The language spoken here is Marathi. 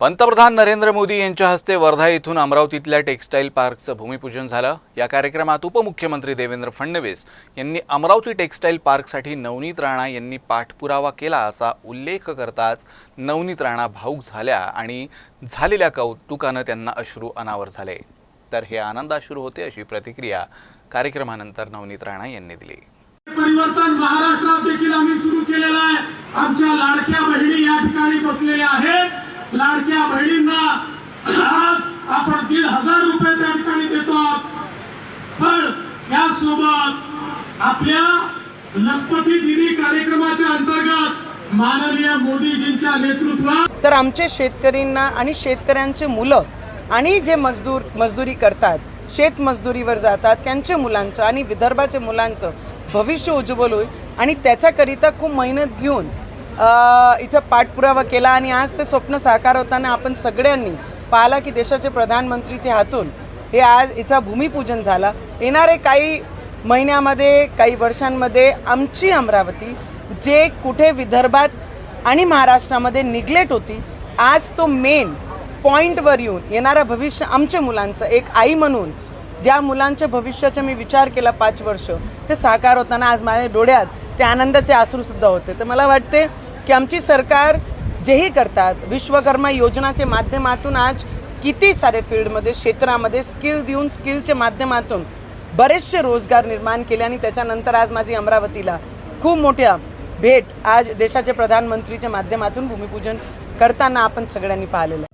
पंतप्रधान नरेंद्र मोदी यांच्या हस्ते वर्धा येथून अमरावतीतल्या टेक्स्टाईल पार्कचं भूमिपूजन झालं. या कार्यक्रमात उपमुख्यमंत्री देवेंद्र फडणवीस यांनी अमरावती टेक्स्टाईल पार्कसाठी नवनीत राणा यांनी पाठपुरावा केला असा उल्लेख करताच नवनीत राणा भाऊक झाल्या आणि झालेल्या कौतुकानं त्यांना अश्रू अनावर झाले. तर हे आनंदाश्रू होते अशी प्रतिक्रिया कार्यक्रमानंतर नवनीत राणा यांनी दिली. परिवर्तन महाराष्ट्रात देखील आम्ही सुरू केलेलं आहे. आमच्या लाडक्या बहिणी या ठिकाणी बसलेल्या आहेत. लाडक्या बहिणींना आज आपण दीड हजार रुपये त्या ठिकाणी देतो. पण यासोबत आपल्या लखपती दिनी कार्यक्रमाच्या अंतर्गत माननीय मोदीजींच्या नेतृत्वात तर आमचे शेतकरींना आणि शेतकऱ्यांचे मुलं आणि जे मजदूर मजदुरी करतात शेतमजदुरीवर जातात त्यांच्या मुलांचं आणि विदर्भाच्या मुलांचं भविष्य उज्ज्वल होईल आणि त्याच्याकरिता खूप मेहनत घेऊन हिचा पाठपुरावा केला आणि आज ते स्वप्न साकार होताना आपण सगळ्यांनी पाहिला की देशाचे प्रधानमंत्रीच्या हातून हे आज हिचा भूमिपूजन झाला. येणारे काही महिन्यामध्ये काही वर्षांमध्ये आमची अमरावती जे कुठे विदर्भात आणि महाराष्ट्रामध्ये निग्लेट होती आज तो मेन पॉईंटवर येऊन येणारं भविष्य आमच्या मुलांचं एक आई म्हणून ज्या मुलांच्या भविष्याचा मी विचार केला पाच वर्ष ते साकार होताना आज माझ्या डोळ्यात ते आनंदाचे अश्रूसुद्धा होते. तर मला वाटते की आमची सरकार जेही करतात विश्वकर्मा योजनाच्या माध्यमातून आज किती सारे फील्डमध्ये क्षेत्रामध्ये स्किल देऊन स्किलच्या माध्यमातून बरेचसे रोजगार निर्माण केले आणि त्याच्यानंतर आज माझी अमरावतीला खूप मोठ्या भेट आज देशाचे प्रधानमंत्रीच्या माध्यमातून भूमिपूजन करताना आपण सगळ्यांनी पाहिलेलं आहे.